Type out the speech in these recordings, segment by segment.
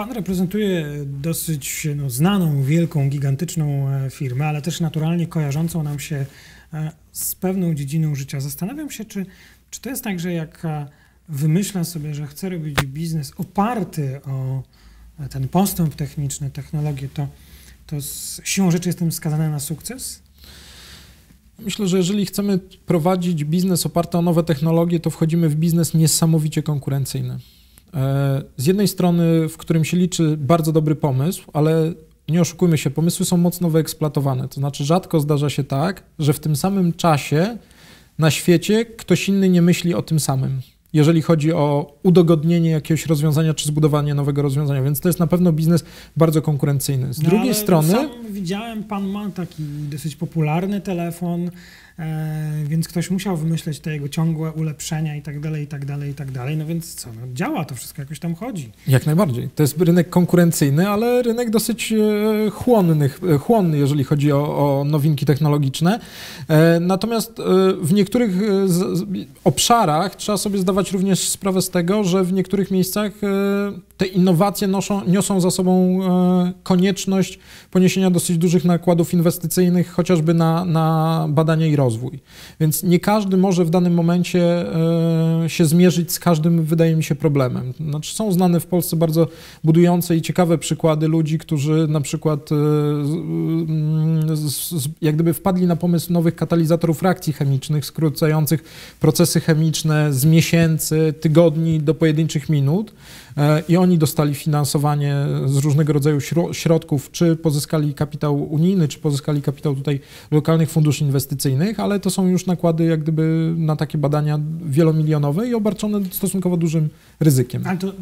Pan reprezentuje dosyć no, znaną, wielką, gigantyczną e, firmę, ale też naturalnie kojarzącą nam się e, z pewną dziedziną życia. Zastanawiam się, czy, czy to jest tak, że jak e, wymyślam sobie, że chcę robić biznes oparty o ten postęp techniczny, technologię, to, to z siłą rzeczy jestem skazany na sukces? Myślę, że jeżeli chcemy prowadzić biznes oparty o nowe technologie, to wchodzimy w biznes niesamowicie konkurencyjny. E, z jednej strony, w którym się liczy bardzo dobry pomysł, ale nie oszukujmy się, pomysły są mocno wyeksploatowane. To znaczy, rzadko zdarza się tak, że w tym samym czasie na świecie ktoś inny nie myśli o tym samym jeżeli chodzi o udogodnienie jakiegoś rozwiązania czy zbudowanie nowego rozwiązania, więc to jest na pewno biznes bardzo konkurencyjny. Z no, drugiej strony. Sam widziałem, pan ma taki dosyć popularny telefon, więc ktoś musiał wymyśleć te jego ciągłe ulepszenia i tak dalej, i tak dalej, i tak dalej. No więc co, no działa to wszystko, jakoś tam chodzi. Jak najbardziej. To jest rynek konkurencyjny, ale rynek dosyć e, chłonny, e, chłonny jeżeli chodzi o, o nowinki technologiczne. Natomiast w niektórych obszarach trzeba sobie zdawać również sprawę z tego, że w niektórych miejscach te innowacje noszą, niosą za sobą konieczność poniesienia dosyć dużych nakładów inwestycyjnych, chociażby na, na badania i rozwój. Więc nie każdy może w danym momencie e, się zmierzyć z każdym, wydaje mi się, problemem. Znaczy, są znane w Polsce bardzo budujące i ciekawe przykłady ludzi, którzy na przykład e, jak gdyby wpadli na pomysł nowych katalizatorów reakcji chemicznych, skrócających procesy chemiczne z miesięcy, tygodni do pojedynczych minut E, i oni dostali finansowanie z różnego rodzaju środków, czy pozyskali kapitał unijny, czy pozyskali kapitał tutaj lokalnych funduszy inwestycyjnych, ale to są już nakłady jak gdyby na takie badania wielomilionowe i obarczone stosunkowo dużym ryzykiem. Ale to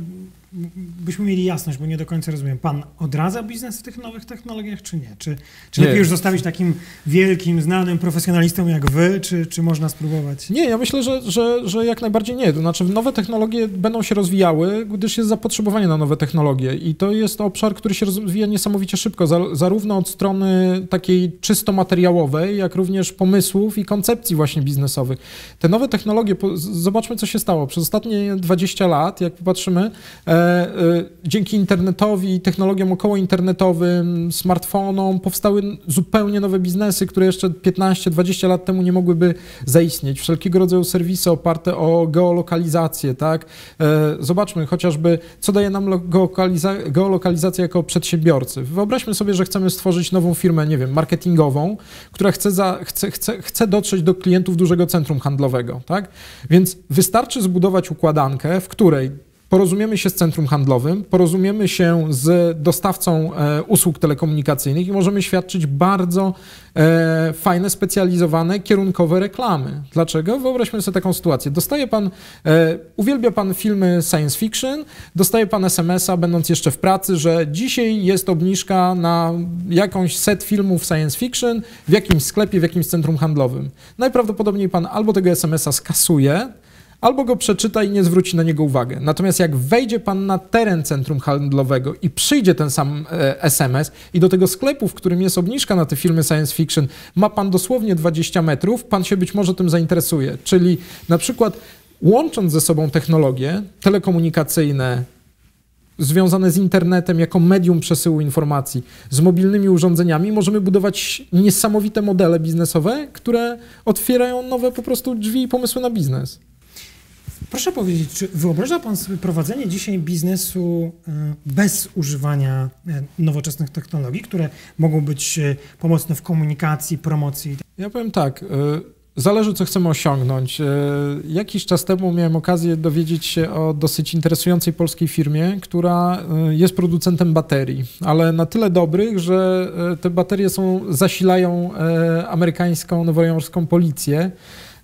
byśmy mieli jasność, bo nie do końca rozumiem. Pan odradza biznes w tych nowych technologiach, czy nie? Czy, czy nie. lepiej już zostawić takim wielkim, znanym profesjonalistą jak wy, czy, czy można spróbować? Nie, ja myślę, że, że, że jak najbardziej nie. To znaczy nowe technologie będą się rozwijały, gdyż jest zapotrzebowanie na nowe technologie i to jest obszar, który się rozwija niesamowicie szybko, zarówno od strony takiej czysto materiałowej, jak również pomysłów i koncepcji właśnie biznesowych. Te nowe technologie, zobaczmy co się stało. Przez ostatnie 20 lat, jak popatrzymy, e, E, dzięki internetowi, technologiom okołointernetowym, smartfonom powstały zupełnie nowe biznesy, które jeszcze 15-20 lat temu nie mogłyby zaistnieć. Wszelkiego rodzaju serwisy oparte o geolokalizację, tak? E, zobaczmy chociażby, co daje nam geolokaliza geolokalizacja jako przedsiębiorcy. Wyobraźmy sobie, że chcemy stworzyć nową firmę, nie wiem, marketingową, która chce, za, chce, chce, chce dotrzeć do klientów dużego centrum handlowego, tak? Więc wystarczy zbudować układankę, w której porozumiemy się z centrum handlowym, porozumiemy się z dostawcą e, usług telekomunikacyjnych i możemy świadczyć bardzo e, fajne, specjalizowane, kierunkowe reklamy. Dlaczego? Wyobraźmy sobie taką sytuację. Dostaje pan, e, uwielbia pan filmy science fiction, dostaje pan SMS-a, będąc jeszcze w pracy, że dzisiaj jest obniżka na jakąś set filmów science fiction w jakimś sklepie, w jakimś centrum handlowym. Najprawdopodobniej pan albo tego SMS-a skasuje, albo go przeczyta i nie zwróci na niego uwagę. Natomiast jak wejdzie pan na teren centrum handlowego i przyjdzie ten sam e, SMS i do tego sklepu, w którym jest obniżka na te filmy science fiction, ma pan dosłownie 20 metrów, pan się być może tym zainteresuje. Czyli na przykład łącząc ze sobą technologie telekomunikacyjne, związane z internetem jako medium przesyłu informacji, z mobilnymi urządzeniami, możemy budować niesamowite modele biznesowe, które otwierają nowe po prostu drzwi i pomysły na biznes. Proszę powiedzieć, czy wyobraża Pan sobie prowadzenie dzisiaj biznesu e, bez używania e, nowoczesnych technologii, które mogą być e, pomocne w komunikacji, promocji? Ja powiem tak. Zależy, co chcemy osiągnąć. Jakiś czas temu miałem okazję dowiedzieć się o dosyć interesującej polskiej firmie, która jest producentem baterii, ale na tyle dobrych, że te baterie są, zasilają amerykańską, nowojorską policję.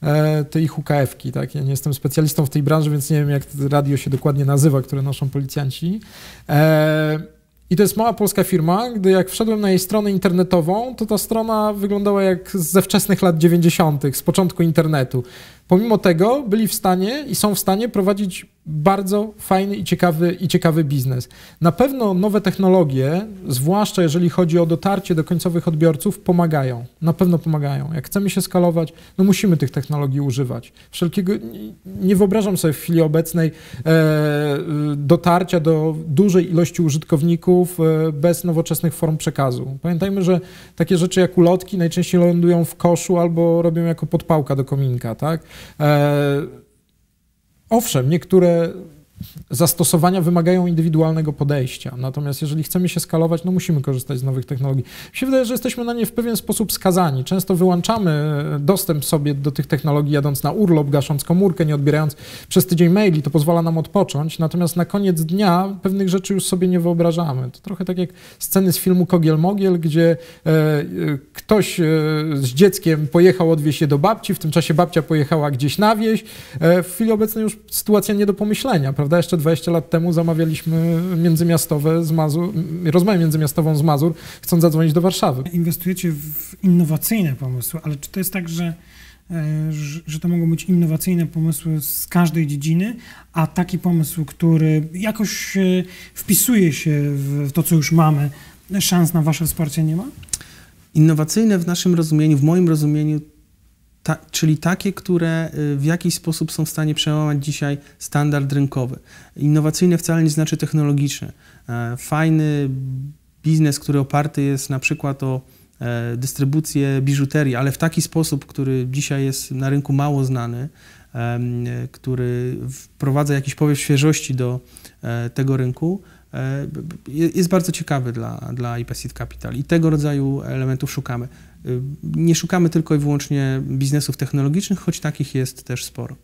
E, te ich UKF-ki, tak? Ja nie jestem specjalistą w tej branży, więc nie wiem, jak radio się dokładnie nazywa, które noszą policjanci. E, I to jest mała polska firma, gdy jak wszedłem na jej stronę internetową, to ta strona wyglądała jak ze wczesnych lat 90., z początku internetu. Pomimo tego byli w stanie i są w stanie prowadzić bardzo fajny i ciekawy, i ciekawy biznes. Na pewno nowe technologie, zwłaszcza jeżeli chodzi o dotarcie do końcowych odbiorców, pomagają. Na pewno pomagają. Jak chcemy się skalować, no musimy tych technologii używać. Wszelkiego, nie wyobrażam sobie w chwili obecnej e, dotarcia do dużej ilości użytkowników e, bez nowoczesnych form przekazu. Pamiętajmy, że takie rzeczy jak ulotki najczęściej lądują w koszu albo robią jako podpałka do kominka, tak? E, Owszem, niektóre zastosowania wymagają indywidualnego podejścia. Natomiast jeżeli chcemy się skalować, no musimy korzystać z nowych technologii. Mi się wydaje, że jesteśmy na nie w pewien sposób skazani. Często wyłączamy dostęp sobie do tych technologii, jadąc na urlop, gasząc komórkę, nie odbierając przez tydzień maili, to pozwala nam odpocząć. Natomiast na koniec dnia pewnych rzeczy już sobie nie wyobrażamy. To trochę tak jak sceny z filmu Kogiel-Mogiel, gdzie e, e, ktoś e, z dzieckiem pojechał odwieźć się do babci, w tym czasie babcia pojechała gdzieś na wieś. E, w chwili obecnej już sytuacja nie do pomyślenia, prawda? Prawda? Jeszcze 20 lat temu zamawialiśmy międzymiastowe z Mazur, rozmowę międzymiastową z Mazur, chcąc zadzwonić do Warszawy. Inwestujecie w innowacyjne pomysły, ale czy to jest tak, że e, że to mogą być innowacyjne pomysły z każdej dziedziny, a taki pomysł, który jakoś e, wpisuje się w to, co już mamy, szans na Wasze wsparcie nie ma? Innowacyjne w naszym rozumieniu, w moim rozumieniu, ta, czyli takie, które y, w jakiś sposób są w stanie przełamać dzisiaj standard rynkowy. Innowacyjne wcale nie znaczy technologiczne. E, fajny biznes, który oparty jest na przykład o e, dystrybucję biżuterii, ale w taki sposób, który dzisiaj jest na rynku mało znany, który wprowadza jakiś powiew świeżości do e, tego rynku, jest bardzo ciekawy dla, dla IP Seed Capital i tego rodzaju elementów szukamy. Nie szukamy tylko i wyłącznie biznesów technologicznych, choć takich jest też sporo.